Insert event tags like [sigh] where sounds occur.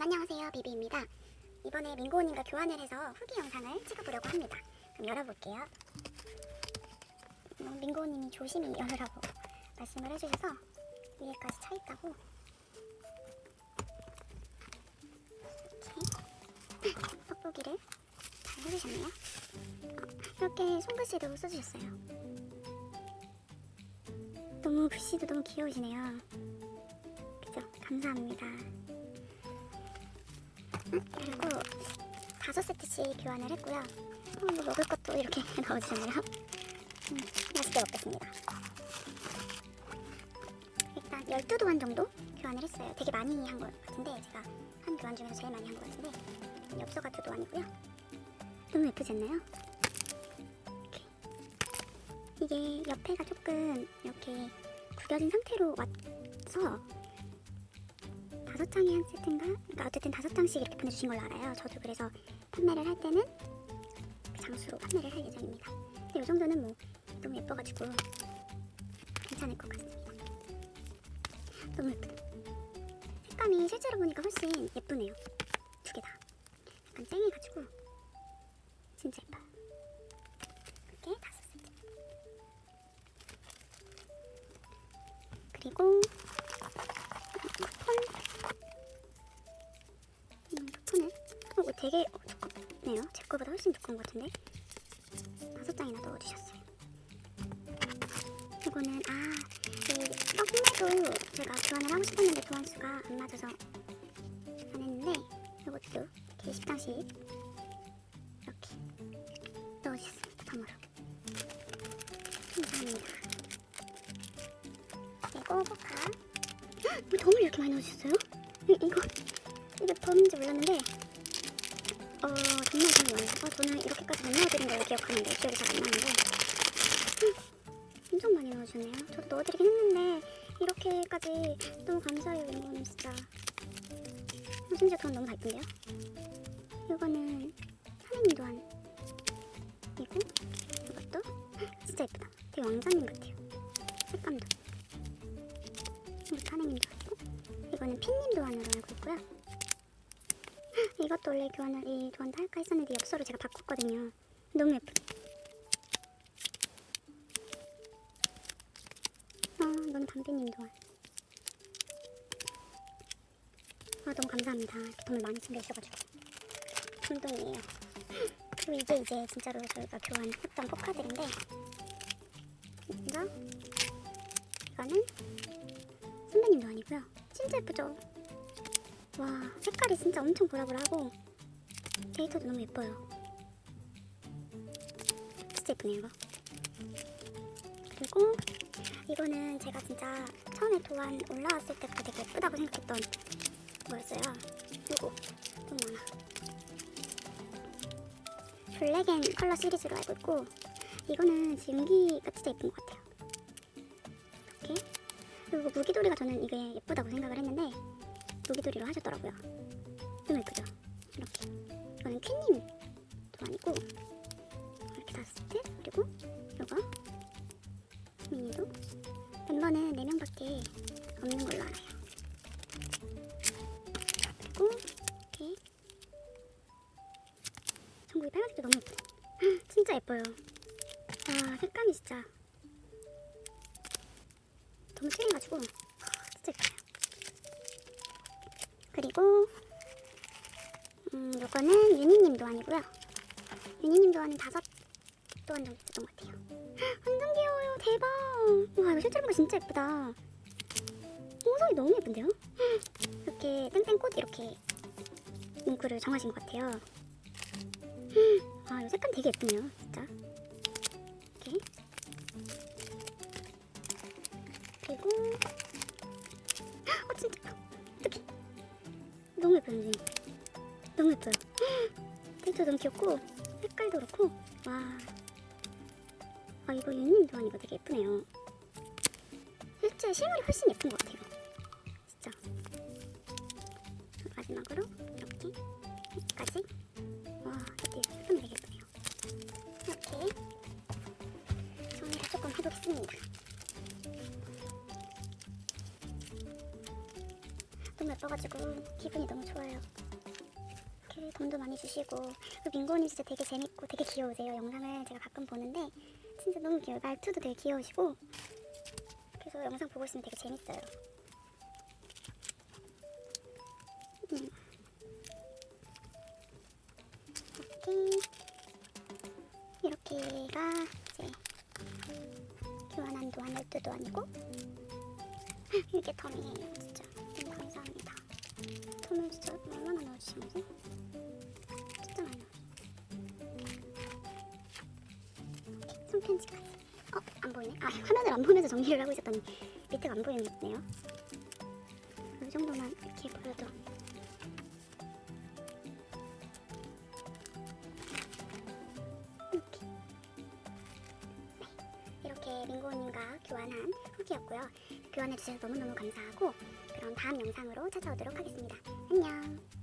여러분 안녕하세요. 비비입니다. 이번에 민고님과 교환을 해서 후기 영상을 찍어보려고 합니다. 그럼 열어볼게요. 어, 민고님이 조심히 열으라고 말씀을 해주셔서 위에까지 차있다고. 이렇게 뽁뽁이를 잘 해주셨네요. 어, 이렇게 손글씨도 써주셨어요. 너무 글씨도 너무 귀여우시네요. 그죠? 감사합니다 그리고 다섯 세트씩 교환을 했고요. 어, 뭐 먹을 것도 이렇게 [laughs] 넣어주셨네요. 음, 맛있게 먹겠습니다. 일단 12도안 정도 교환을 했어요. 되게 많이 한 것 같은데 제가 한 교환 중에서 제일 많이 한 것 같은데 엽서가 두 도안이고요. 너무 예쁘지 않나요? 이렇게. 이게 옆에가 조금 이렇게 구겨진 상태로 와서 다섯 장에 한 세트인가? 그러니까 어쨌든 다섯 장씩 이렇게 보내주신 걸로 알아요. 저도 그래서 판매를 할 때는 그 장수로 판매를 할 예정입니다. 근데 이 정도는 뭐 너무 예뻐가지고 괜찮을 것 같습니다. 너무 예쁘다. 색감이 실제로 보니까 훨씬 예쁘네요. 두 개 다. 약간 쨍해가지고 진짜 예뻐요. 이렇게 다섯 세트. 그리고 되게 어, 두껍네요. 제 거보다 훨씬 두꺼운 것 같은데 다섯 장이나 넣어주셨어요. 이거는 아, 이 떡매도 제가 교환을 하고 싶었는데 교환 수가 안 맞아서 안 했는데 이것도 이렇게 10장씩 이렇게 넣어주셨습니다. 덤으로 감사합니다. 포카 헉, 왜 덤을 이렇게 많이 넣어주셨어요? 이, 이거 이게 덤인지 몰랐는데 어 정말 정말 많아요. 어, 저는 이렇게까지 못 넣어드린 걸로 기억하는데 기억이 잘 안 나는데 음, 엄청 많이 넣어주네요. 저도 넣어드리긴 했는데 이렇게까지 너무 감사해요. 이거는 진짜 어, 심지어 그건 너무 예쁜데요? 이거는 또한 이고 이것도 진짜 예쁘다. 되게 왕자님 같아요. 색감도 이것도 하나님도 아니고 이거는 핀님 도안으로 알고 있고요. 이것도 원래 교환을 이 교환도 할까 했었는데 엽서로 제가 바꿨거든요. 너무 예쁘다. 아, 이건 담비님 도안. 아, 너무 감사합니다. 돈을 많이 챙겨주셔가지고. 감동이에요. 그리고 이게 이제 진짜로 저희가 교환했던 포카들인데, 먼저 이거는 선배님도 아니고요. 진짜 예쁘죠? 와 색깔이 진짜 엄청 보라보라하고 데이터도 너무 예뻐요. 진짜 예쁘네요 이거. 그리고 이거는 제가 진짜 처음에 도안 올라왔을 때부터 되게 예쁘다고 생각했던 거였어요. 이거 너무 많아. 블랙앤 컬러 시리즈로 알고 있고 이거는 지금기가 진짜 예쁜 것 같아요. 이렇게 그리고 무기돌이가 저는 이게 예쁘다고 생각을 했는데 무기돌이로 하셨더라고요. 너무 예쁘죠? 이렇게 이거는 퀸님도 아니고 이렇게 다섯 세트 그리고 이거 미니도 멤버는 4명밖에 없는 걸로 알아요. 그리고 이렇게 전국이 빨간색도 너무 예쁘다. 진짜 예뻐요. 아 색감이 진짜 너무 칠해가지고 진짜 예뻐요. 그리고 음 요거는 유니님도 아니고요. 유니님도 하는 다섯 또한 정도 있었던 것 같아요. 완전 귀여워요. 대박. 와 이거 실제로 보니까 진짜 예쁘다. 호석이 너무 예쁜데요? 이렇게 땡땡꽃 이렇게 문구를 정하신 것 같아요. 아, 이 색감 되게 예쁘네요, 진짜. 이렇게. 그리고 선생님 너무 예뻐요 데이터 너무 귀엽고 색깔도 그렇고. 와. 아, 이거 윤님 도안이가 되게 예쁘네요. 실제 실물이 훨씬 예쁜 것 같아요. 진짜. 마지막으로 이렇게 여기까지. 와 이때 되게 예쁘네요. 이렇게 정리를 조금 해보겠습니다 예뻐가지고 기분이 너무 좋아요. 이렇게 돈도 많이 주시고 그리고 민고님 진짜 되게 재밌고 되게 귀여우세요. 영상을 제가 가끔 보는데 진짜 너무 귀여워요. 말투도 되게 귀여우시고 그래서 영상 보고 있으면 되게 재밌어요. 음. 이렇게 이렇게가 이제 교환한 도안 12도안이고 이게 텀이에요 진짜 진짜 많이 넣어주신 손편지까지 어? 안 보이네? 아 화면을 안 보면서 정리를 하고 있었더니 밑에가 안 보이네요 이 정도만 이렇게 보여도 이렇게 네, 이렇게 민고님과 교환한 후기였고요. 교환해주셔서 너무너무 감사하고 그럼 다음 영상으로 찾아오도록 하겠습니다. 안녕.